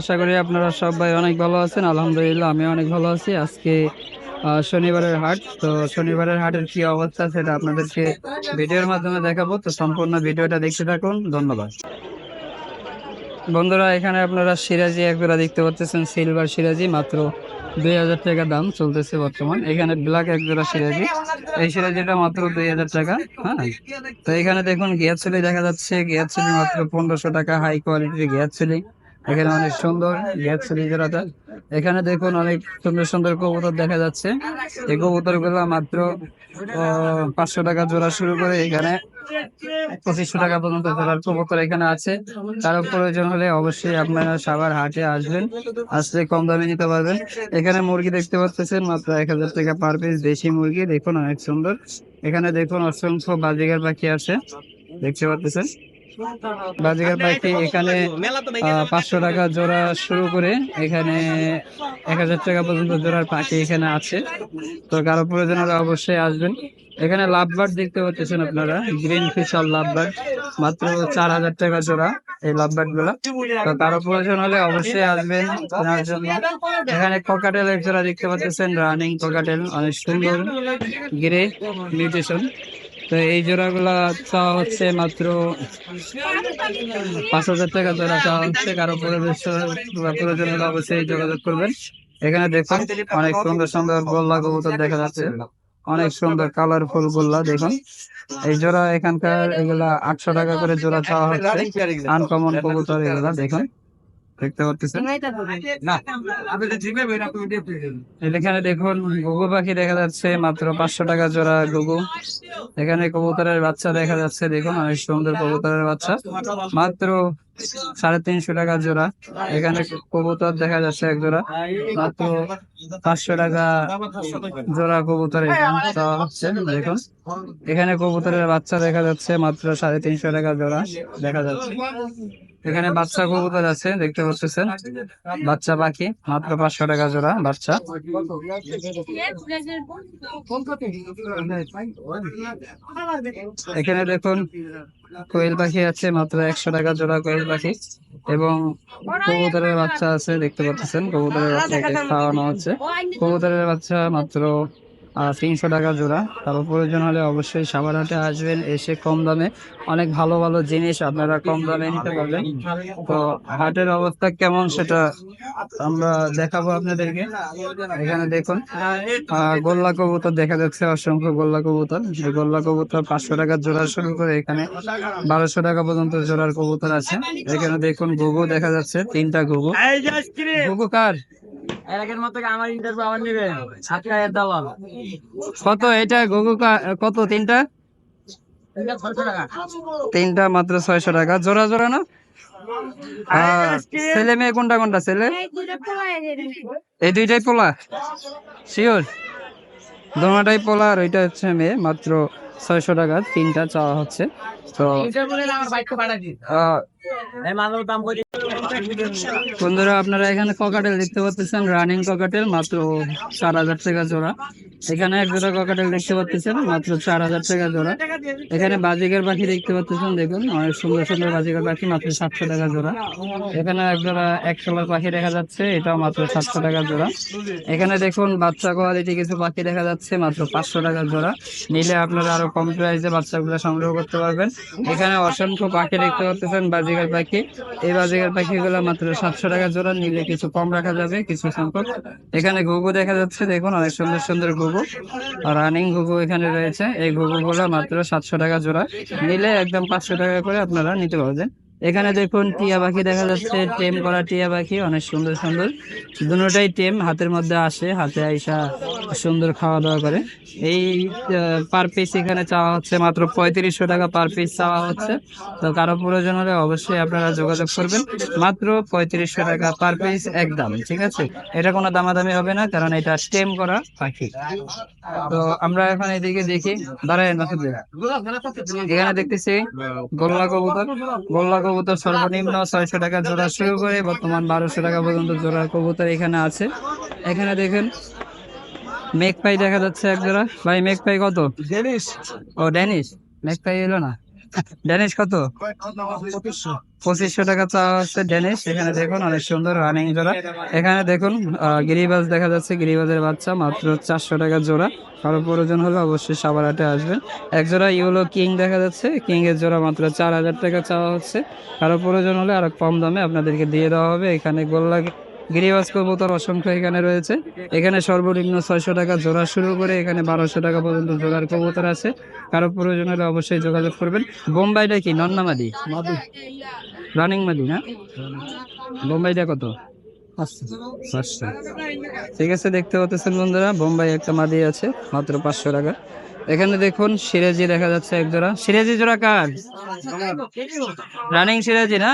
আশা করি আপনারা সবাই অনেক ভালো আছেন। আলহামদুলিল্লাহ, আমি অনেক ভালো আছি। আজকে শনিবারের হাট। তো শনিবারের হাটের কি অবস্থা সেটা আপনাদেরকে ভিডিওর মাধ্যমে দেখাবো। তো সম্পূর্ণ ভিডিওটা দেখতে থাকুন। ধন্যবাদ। বন্ধুরা, এখানে আপনারা সিরাজি একজোড়া দেখতে পাচ্ছেন। সিলভার সিরাজি, মাত্র দুই হাজার টাকা দাম চলতেছে বর্তমান। এখানে ব্ল্যাক একজোড়া সিরাজি। এই সিরাজিটা মাত্র দুই হাজার টাকা হ্যাঁ? তো এখানে দেখুন, গিয়ার ছেলে দেখা যাচ্ছে। গিয়ার ছেলে মাত্র পনেরোশো টাকা হাই কোয়ালিটির গিয়ার ছেলে। এখানে অনেক সুন্দর ছেলে এখানে দেখুন অনেক সুন্দর সুন্দর কবুতর দেখা যাচ্ছে। এই কবুতরগুলো মাত্র পাঁচশো টাকা জোড়া শুরু করে এখানে পঁচিশশো টাকা পর্যন্ত জোড়ার কবুতর এখানে আছে। তার প্রয়োজন হলে অবশ্যই আপনারা সাবার হাটে আসবেন, আসলে কম দামে নিতে পারবেন। এখানে মুরগি দেখতে পাচ্ছেন, মাত্র এক হাজার টাকা পার পিস দেশি মুরগি। দেখুন অনেক সুন্দর। এখানে দেখুন অসংখ্য বাজিগার পাখি আছে, দেখতে পাচ্ছেন। বাজিগার পাখি এখানে পাঁচশো টাকা জোড়া শুরু করে এখানে এক হাজার টাকা পর্যন্ত জোড়ার পাখি এখানে আছে। তো কারও প্রয়োজন হলে অবশ্যই আসবেন। এখানে লাভবার্ড দেখতে পাচ্ছেন আপনারা, গ্রিন ফিশ আর লাভবার্ড, মাত্র চার হাজার টাকা জোড়া এই লাভবার্ডগুলা তো কারও প্রয়োজন হলে অবশ্যই আসবেন কেনার জন্য। এখানে ককাটেল এক জোড়া দেখতে পাচ্ছেন রানিং ককাটেল অনেক সুন্দর গ্রে মিউটেশন তো এই জোড়াগুলা চাওয়া হচ্ছে মাত্র পাঁচ হাজার টাকা। জোড়া চাওয়া হচ্ছে, কারও প্রয়োজন হলে অবশ্যই যোগাযোগ করবেন। এখানে দেখুন, অনেক সুন্দর সুন্দর গোল্লা কবুতর দেখা যাচ্ছে। অনেক সুন্দর কালারফুল গোল্লা, দেখুন। এই জোড়া এখানকার এগুলা আটশো টাকা করে জোড়া চাওয়া হচ্ছে। আনকমন কবুতর এগুলা, দেখুন। দেখতে পাচ্ছেন এখানে দেখুন গুগু পাখি দেখা যাচ্ছে মাত্র পাঁচশো টাকা জোড়া গুগু এখানে কবুতরের বাচ্চা দেখা যাচ্ছে দেখুন অনেক সুন্দর কবুতরের বাচ্চা। মাত্র সাড়ে তিনশো টাকা জোড়া। এখানে কবুতর দেখা যাচ্ছে এক জোড়া। মাত্র পাঁচশো টাকা জোড়া কবুতর এখানে চাওয়া হচ্ছে দেখুন। এখানে কবুতরের বাচ্চা দেখা যাচ্ছে মাত্র সাড়ে তিনশো টাকা জোড়া দেখা যাচ্ছে। এখানে বাচ্চা কবুতর আছে দেখতে পাচ্ছেন। বাচ্চা পাখি মাত্র পাঁচশো টাকা জোড়া বাচ্চা। এখানে দেখুন কোয়েল পাখি আছে মাত্র একশো টাকা জোড়া কোয়েল পাখি। এবং কবুতরের বাচ্চা আছে দেখতে পাচ্ছেন কবুতরের বাচ্চাকে খাওয়ানো হচ্ছে। কবুতরের বাচ্চা মাত্র তিনশো টাকা জোড়া। তারপর প্রয়োজন হলে অবশ্যই সাবার হাটে আসবেন, এসে কম দামে। অনেক ভালো ভালো জিনিস আপনারা কম দামে নিতে পারবেন। তো হাটের অবস্থা কেমন সেটা আমরা দেখাবো আপনাদেরকে। এখানে দেখুন গোল্লা কবুতর দেখা যাচ্ছে, অসংখ্য গোল্লা কবুতর। এই গোল্লা কবুতর পাঁচশো টাকা জোড়া শুরু করে এখানে বারোশো টাকা পর্যন্ত জোড়ার কবুতর আছে। এখানে দেখুন ঘুঘু দেখা যাচ্ছে, তিনটা ঘুঘু। ঘুঘু কার? কত এটা কা- কত তিনটা? তিনটা মাত্র ছয়শো টাকা। জোড়া জোড়া না? ছেলে মেয়ে কোনটা কোনটা ছেলে? এই দুইটাই পোলা? শিওর দোনোটাই পোলা আর ওইটা হচ্ছে মেয়ে মাত্র ছয়শো টাকা। তিনটা চাওয়া হচ্ছে। তো বন্ধুরা, আপনারা এখানে ককাটেল দেখতে পাচ্ছেন রানিং ককাটেল মাত্র চার হাজার টাকা জোড়া। এখানে এক জোড়া ককাটেল দেখতে পাচ্ছেন, মাত্র চার হাজার টাকা জোড়া। এখানে বাজিকার পাখি দেখতে পাচ্ছেন, দেখুন, অনেক সুন্দর সুন্দর বাজিকার পাখি, মাত্র সাতশো টাকা জোড়া। এখানে এক জোড়া এক কালার পাখি দেখা যাচ্ছে, এটাও মাত্র সাতশো টাকা জোড়া। এখানে দেখুন, বাচ্চা কোয়ালিটি কিছু পাখি দেখা যাচ্ছে, মাত্র পাঁচশো টাকা জোড়া। নিলে আপনারা আরও কম প্রাইসে বাচ্চাগুলো সংগ্রহ করতে পারবেন। এখানে অসংখ্য পাখি দেখতে পাচ্ছেন বাজিকার পাখি। এই বাজিকার পাখিগুলো মাত্র সাতশো টাকা জোড়া, নিলে কিছু কম রাখা যাবে, কিছু সংখ্যক এখানে ঘুঘু দেখা যাচ্ছে, দেখুন অনেক সুন্দর সুন্দর ঘুঘু। রানিং ঘুঘু এখানে রয়েছে। এই ঘুঘুগুলো মাত্র সাতশো টাকা জোড়া। নিলে একদম পাঁচশো টাকা করে আপনারা নিতে পারবেন। এখানে দেখুন টিয়া পাখি দেখা যাচ্ছে, টেম করা টিয়া পাখি, অনেক সুন্দর সুন্দর। দুটোটাই টেম, হাতের মধ্যে আসে, হাতে আইসা সুন্দর খাওয়া দাওয়া করে। এই পার পিস এখানে চাওয়া হচ্ছে মাত্র পঁয়ত্রিশশো টাকা পার পিস চাওয়া হচ্ছে। তো কারও প্রয়োজন হলে অবশ্যই আপনারা যোগাযোগ করবেন। মাত্র পঁয়ত্রিশশো টাকা পার পিস একদম, ঠিক আছে? এটা কোনো দামাদামি হবে না, কারণ এটা স্টেম করা পাখি। তো আমরা এখন এদিকে দেখি দাঁড়ায়। এখানে দেখতেছি গোল্লা কবুতর। গোল্লা কবুতর সর্বনিম্ন ছয়শো টাকা জোড়া শুরু করে বর্তমান বারোশো টাকা পর্যন্ত জোড়া কবুতর এখানে আছে। এখানে দেখেন মেঘ পাই দেখা যাচ্ছে এক জোড়া। ভাই মেঘ পাই কত ও ড্যানিশ মেঘ পাই এলো না? ড্যানিশ কত? পঁচিশশো। টাকা চাওয়া হচ্ছে ড্যানিশ এখানে দেখুন অনেক সুন্দর রানিং জোড়া। এখানে দেখুন গিরিবাজ দেখা যাচ্ছে। গিরিবাজের বাচ্চা মাত্র চারশো টাকা জোড়া। কারও প্রয়োজন হলে অবশ্যই সাবারাটে আসবেন। এক জোড়া ইউলো কিং দেখা যাচ্ছে। কিং এর জোড়া মাত্র চার হাজার টাকা চাওয়া হচ্ছে। কারও প্রয়োজন হলে আরও কম দামে আপনাদেরকে দিয়ে দেওয়া হবে। এখানে গোল্লা গিরিবাজ কবুতর অসংখ্য এখানে রয়েছে। এখানে সর্বনিম্ন ছয়শো টাকা জোড়া শুরু করে এখানে বারোশো টাকা পর্যন্ত জোড়ার কবুতর আছে। কারও প্রয়োজন হলে অবশ্যই যোগাযোগ করবেন। বোম্বাইটা কি? নন্নামাদি রানিং মাদি না? বোম্বাইটা কত? ঠিক আছে দেখতে পাচ্ছেন বন্ধুরা বোম্বাই একটা মাদি আছে মাত্র পাঁচশো টাকা। এখানে দেখুন সিরাজি দেখা যাচ্ছে এক জোড়া। সিরাজি জোড়া কার? রানিং সিরাজি না?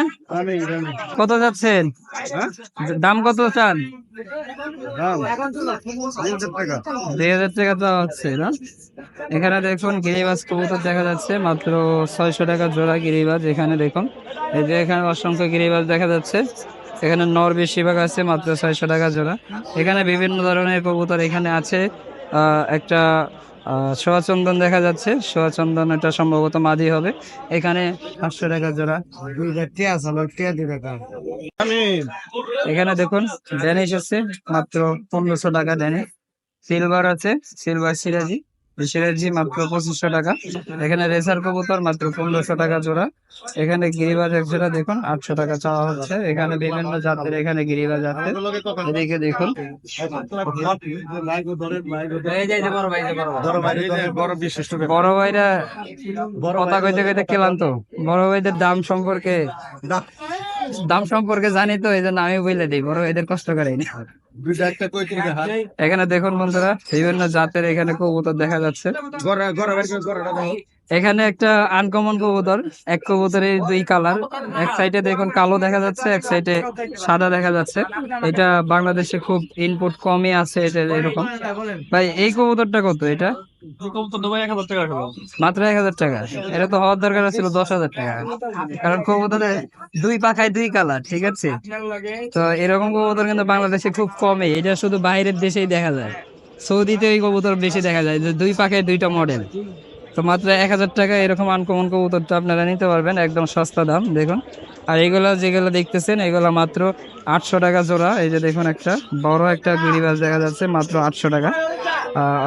কত যাচ্ছেন দাম কত চান? দুই হাজার টাকা হচ্ছে না? এখানে দেখুন গিরিবাজ কবুতর দেখা যাচ্ছে, মাত্র ছয়শো টাকা জোড়া গিরিবাজ এখানে দেখুন। এই যে এখানে অসংখ্য গিরিবাজ দেখা যাচ্ছে, এখানে নর বেশিরভাগ আছে, মাত্র ছয়শো টাকা জোড়া। এখানে বিভিন্ন ধরনের কবুতর এখানে আছে একটা সোয়াচন্দন দেখা যাচ্ছে। সোয়াচন্দন এটা সম্ভবত মাদি হবে। এখানে পাঁচশো টাকা জোড়া। এখানে দেখুন ড্যানিশ আছে মাত্র পনেরোশো টাকা ড্যানিশ সিলভার আছে সিলভার সিরাজি। সিরাজি মাত্র পঁচিশশো টাকা। এখানে রেসার কবুতর মাত্র পনেরোশো টাকা জোড়া। এখানে গিরিবাজ এক জোড়া দেখুন আটশো টাকা চাওয়া হচ্ছে। এখানে বিভিন্ন জাতের এখানে গিরিবাজ আছে। এদিকে দেখুন। বড় ভাই, বড় ভাইরা কথা কইতে কইতে কেলাম তো বড় ভাইদের দাম সম্পর্কে দাম সম্পর্কে জানি তো এই জন্য আমি বলে দিই বড় এদের কষ্ট করে এখানে দেখুন বন্ধুরা বিভিন্ন জাতের এখানে কবুতর দেখা যাচ্ছে। এখানে একটা আনকমন কবুতর। এক কবুতরের দুই কালার এক সাইডে দেখুন কালো দেখা যাচ্ছে এক সাইডে সাদা দেখা যাচ্ছে। এটা বাংলাদেশে খুব ইনপুট কমই আছে এটা এরকম। ভাই এই কবুতরটা কত এটা? মাত্র এক হাজার টাকা। এটা তো হওয়ার দরকার ছিল দশ হাজার টাকা। কারণ কবুতরের দুই পাখায় দুই কালার ঠিক আছে? তো এরকম কবুতর কিন্তু বাংলাদেশে খুব কমই। এটা শুধু বাইরের দেশেই দেখা যায়। সৌদিতে এই কবুতর বেশি দেখা যায়। যে দুই পাখায় দুইটা মডেল তো মাত্র এক হাজার টাকা এরকম আনকমন কবুতরটা আপনারা নিতে পারবেন, একদম সস্তা দাম, দেখুন। আর এগুলো যেগুলো দেখতেছেন, এগুলো মাত্র আটশো টাকা জোড়া, এই যে দেখুন একটা বড় একটা গিরিবাস দেখা যাচ্ছে, মাত্র আটশো টাকা।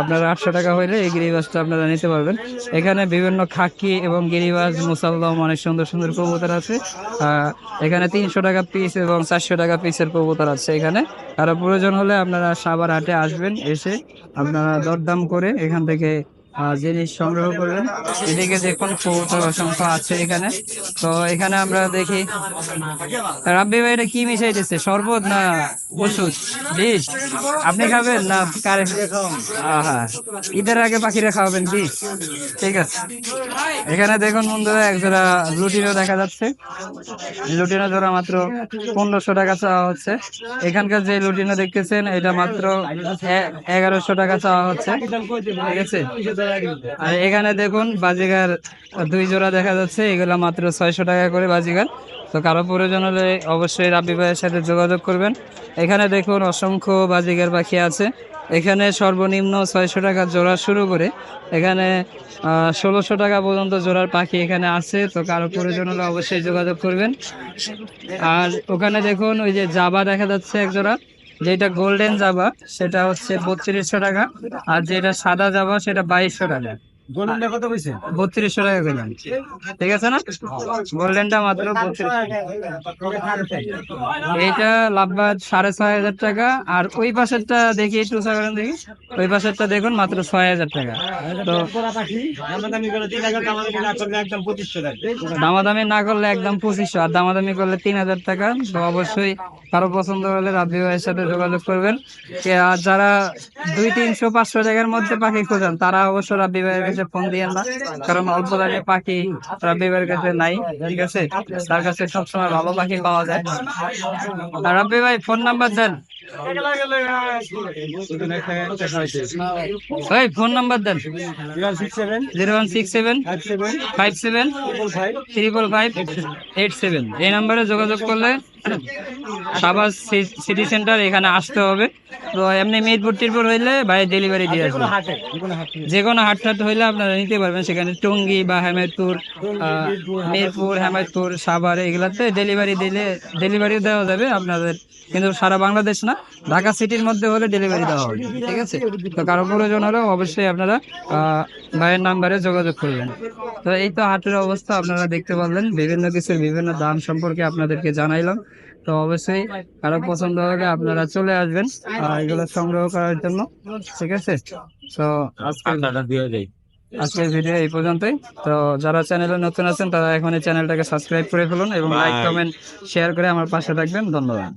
আপনারা আটশো টাকা হইলে এই গিরিবাসটা আপনারা নিতে পারবেন। এখানে বিভিন্ন খাকি এবং গিরিবাস মুসাল্লাম অনেক সুন্দর সুন্দর কবুতর আছে। এখানে তিনশো টাকা পিস এবং চারশো টাকা পিসের কবুতর আছে এখানে। আর প্রয়োজন হলে আপনারা সাবার হাটে আসবেন, এসে আপনারা দরদাম করে এখান থেকে জিনিস সংগ্রহ করবেন। এদিকে দেখুন কবুতর অসংখ্য আছে এখানে। তো এখানে আমরা দেখি, রাব্বি ভাই এটা কি মিশাইতেছে? শরবত না ওষুধ? বিষ? আপনি খাবেন না কারে? হ্যাঁ ঈদের আগে পাখিরা খাওয়াবেন বিষ? ঠিক আছে। এখানে দেখুন বন্ধুরা এক জোড়া লুটিনও দেখা যাচ্ছে। লুটিনো জোড়া মাত্র পনেরোশো টাকা চাওয়া হচ্ছে। এখানকার যে লুটিনো দেখতেছেন, এটা মাত্র এগারোশো টাকা চাওয়া হচ্ছে। ঠিক আছে? আর এখানে দেখুন, বাজিগার দুই জোড়া দেখা যাচ্ছে। এগুলা মাত্র ছয়শো টাকা করে বাজিগার। তো কারও প্রয়োজন হলে অবশ্যই রাব্বি ভাইয়ের সাথে যোগাযোগ করবেন। এখানে দেখুন, অসংখ্য বাজিগার পাখি আছে। এখানে সর্বনিম্ন ছয়শো টাকা জোড়া শুরু করে এখানে ষোলোশো টাকা পর্যন্ত জোড়ার পাখি এখানে আছে, তো কারও প্রয়োজন হলে অবশ্যই যোগাযোগ করবেন। আর ওখানে দেখুন, ওই যে জাবা দেখা যাচ্ছে এক জোড়া, যেটা গোল্ডেন জাবা, সেটা হচ্ছে বত্রিশশো টাকা, আর যেটা সাদা জাবা, সেটা বাইশশো টাকা। বত্রিশশো টাকা করলাম ঠিক আছে না? গোল্ডেনটা মাত্র 32 এইটা লাভবাদ সাড়ে ছয় হাজার টাকা, আর ওই পাশেরটা দেখি একটু দেখি। ওই পাশেরটা দেখুন মাত্র ছয় হাজার টাকা। তো দামাদামি না করলে একদম পঁচিশশো, আর দামাদামি করলে তিন হাজার টাকা। তো অবশ্যই কারও পছন্দ হলে রাব্বি ভাইয়ের সাথে যোগাযোগ করবেন। আর যারা দুই তিনশো পাঁচশো টাকার মধ্যে পাখি খোঁজেন, তারা অবশ্য রাব্বি ভাইয়ের কাছে ফোন দিয়েন না কারণ অল্প দামে পাখি রাব্বি ভাইয়ের কাছে নাই, ঠিক আছে? তার কাছে সবসময় ভালো পাখি পাওয়া যায়। রাব্বি ভাই, ফোন নাম্বার দেন। ওই ফোন নাম্বার দেন। Zero one six seven, five seven, triple five, eight seven. এই নাম্বারে যোগাযোগ করলে সাবাস সিটি সেন্টার এখানে আসতে হবে। তো এমনি মিরপুর টিরপুর হইলে ভাই ডেলিভারি দিয়ে আসবে। যে কোনো হাট টাট হইলে আপনারা নিতে পারবেন। সেখানে টঙ্গি বা হেমায়তপুর আহ, মিরপুর হেমায়তপুর সাভার এগুলাতে ডেলিভারি দিলে ডেলিভারি দেওয়া যাবে আপনাদের। কিন্তু সারা বাংলাদেশ না ঢাকা সিটির মধ্যে হলে ডেলিভারি দেওয়া হবে। ঠিক আছে? তো কারও প্রয়োজন হলে অবশ্যই আপনারা ভাইয়ের নাম্বারে যোগাযোগ করবেন। তো এই তো হাটের অবস্থা আপনারা দেখতে পারলেন। বিভিন্ন কিছুর বিভিন্ন দাম সম্পর্কে আপনাদেরকে জানাইলাম। তো অবশ্যই কারও পছন্দ হলে আপনারা চলে আসবেন এগুলো সংগ্রহ করার জন্য ঠিক আছে? তো আজকে আজকের ভিডিও এই পর্যন্তই। তো যারা চ্যানেলে নতুন আছেন তারা এখন এই চ্যানেলটাকে সাবস্ক্রাইব করে ফেলুন এবং লাইক কমেন্ট শেয়ার করে আমার পাশে থাকবেন। ধন্যবাদ।